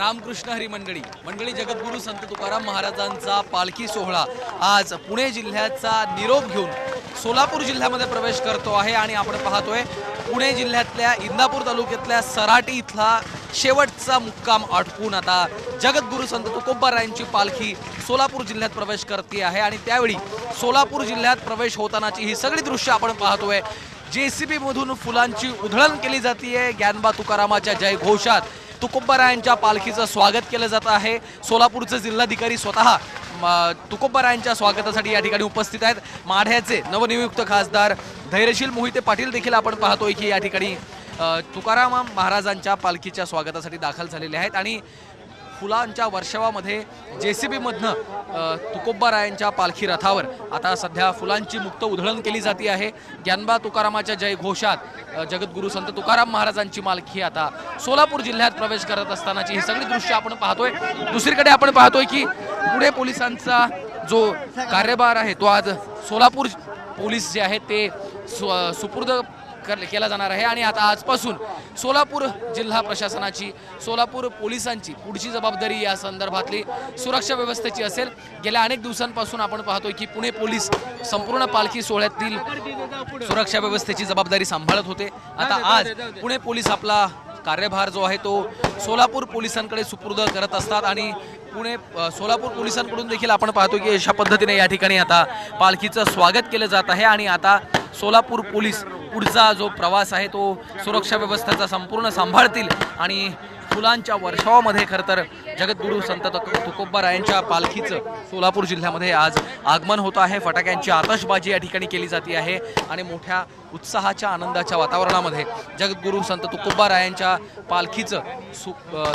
रामकृष्ण हरी मंडळी मंडळी जगद्गुरू संत तुकाराम महाराजांचा पालखी सोहळा आज पुणे जिल्ह्याचा निरोप घेऊन सोलापूर जिल्ह्यामध्ये प्रवेश करतो आहे आणि आपण पाहतोय पुणे जिल्ह्यातल्या इंदापूर तालुक्यातल्या सराटी इथला शेवटचा मुक्काम आटपून आता जगद्गुरू संत तुकोबारायांची पालखी सोलापूर जिल्ह्यात प्रवेश करते आहे आणि त्यावेळी सोलापूर जिल्ह्यात प्रवेश होतानाची ही सगळी दृश्य आपण पाहतोय. सी मधून फुलांची उधळण केली जाते ग्यानबा तुकारामाच्या जय घोषात पालखीचं स्वागत केलं जात आहे. सोलापूरचे जिल्हाधिकारी स्वतः म- स्वागतासाठी या ठिकाणी उपस्थित आहेत. माढ्याचे नवनियुक्त खासदार धैर्यशील मोहिते पाटील देखील आपण पाहतोय की या ठिकाणी तुकाराम महाराजांच्या पालखीच्या स्वागतासाठी दाखल झालेले आहेत. आणि फुलांच्या वर्षावामध्ये जे सी बीमधनं तुकोब्बारायांच्या पालखी रथावर. आता सध्या फुलांची मुक्त उधळण केली जाते आहे. ज्ञानबा तुकारामाच्या जय घोषात जगद्गुरू संत तुकाराम महाराजांची मालखी आता सोलापूर जिल्ह्यात प्रवेश करत असतानाची ही सगळी दृश्य आपण पाहतोय. दुसरीकडे आपण पाहतोय की पुणे पोलिसांचा जो कार्यभार आहे तो आज सोलापूर पोलीस जे आहेत ते सुपूर्द केला जाणार आहे. आणि आता आजपासून सोलापूर जिल्हा प्रशासनाची सोलापूर पोलिसांची पुढची जबाबदारी या संदर्भातली सुरक्षा व्यवस्थेची असेल. गेल्या अनेक दिवसांपासून आपण पाहतोय की पुणे पोलीस संपूर्ण पालखी सोहळ्यातील सुरक्षा व्यवस्थेची जबाबदारी सांभाळत होते. आता आज पुणे पोलीस आपला कार्यभार जो आहे तो सोलापूर पोलिसांकडे सुपूर्द करत असतात. आणि पुणे सोलापूर पोलिसांकडून देखील आपण पाहतो की अशा पद्धतीने या ठिकाणी आता पालखीचं स्वागत केलं जात आहे. आणि आता सोलापूर पोलीस पुढचा जो प्रवास आहे तो सुरक्षा व्यवस्थेचा संपूर्ण सांभाळतील आणि फुलांच्या वर्षावामध्ये खरं तर जगद्गुरू संत तुकोब्बा तुकोबारायांच्या पालखीचं सोलापूर जिल्ह्यामध्ये आज आगमन होत आहे. फटाक्यांची आतषबाजी या ठिकाणी केली जाते आहे आणि मोठ्या उत्साहाच्या आनंदाच्या वातावरणामध्ये जगद्गुरू संत तुकोबारायांच्या पालखीचं सो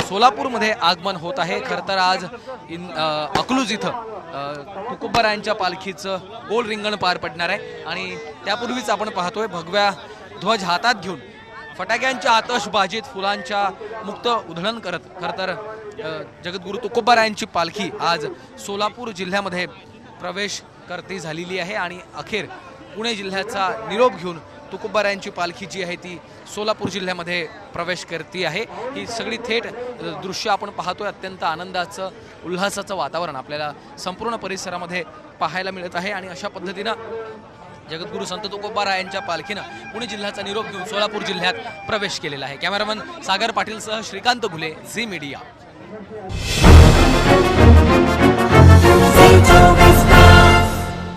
सोलापूरमध्ये आगमन होत आहे. खरं तर आज इन अकलूज इथं तुकोब्बा तुकोबारायांच्या पालखीचं गोल रिंगण पार पडणार आहे. आणि त्यापूर्वीच आपण पाहतोय भगव्या ध्वज हातात घेऊन फटाक्यांच्या आतषबाजीत फुलांच्या मुक्त उधळण करत खरं तर जगद्गुरू तुकोबारायांची पालखी आज सोलापूर जिल्ह्यामध्ये प्रवेश करते झालेली आहे आणि अखेर पुणे जिल्ह्याचा निरोप घेऊन तुकोबारायांची पालखी जी आहे ती सोलापूर जिल्ह्यामध्ये प्रवेश करते आहे. ही सगळी थेट दृश्य आपण पाहतोय. अत्यंत आनंदाचं उल्हासाचं वातावरण आपल्याला संपूर्ण परिसरामध्ये पाहायला मिळत आहे आणि अशा पद्धतीनं जगद्गुरु संत तुकोबारा यांच्या पालखीनं पुणे जिल्ह्याचा निरोप घेऊन सोलापूर जिल्ह्यात प्रवेश केलेला आहे. कॅमेरामन सागर पाटीलसह श्रीकांत घुले झी मीडिया.